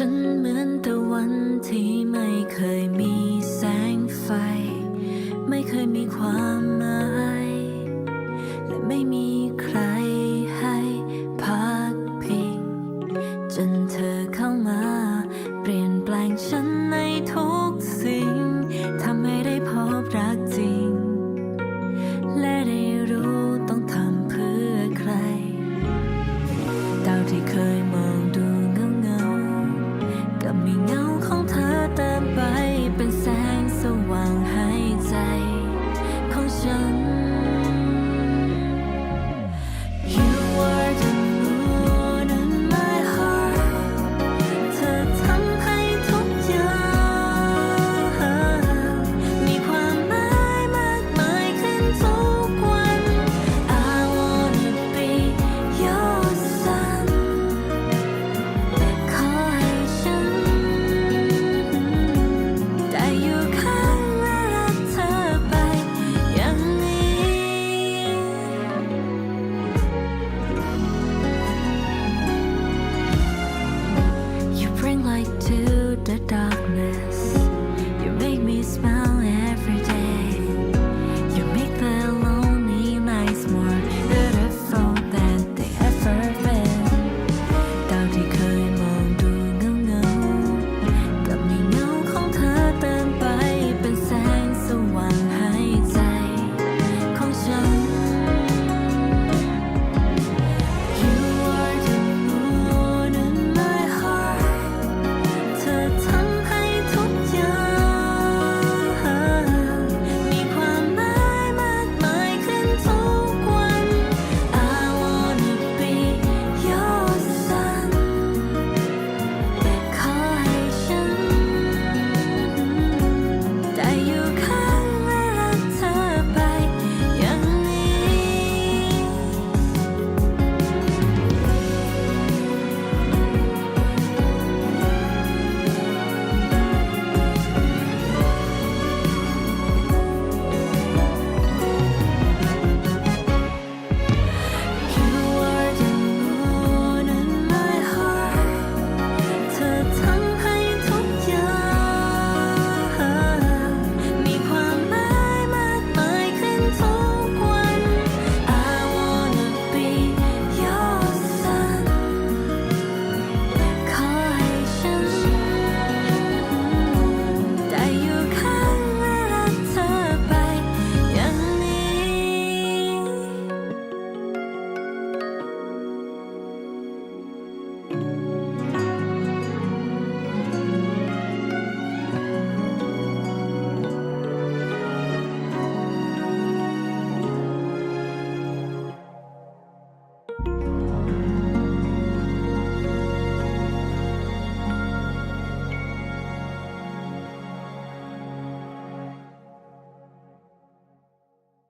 ฉันเหมือนตะวันที่ไม่เคยมีแสงไฟ ไม่เคยมีความหมาย และไม่มีใครให้พักพิง จนเธอเข้ามา เปลี่ยนแปลงฉันในทุก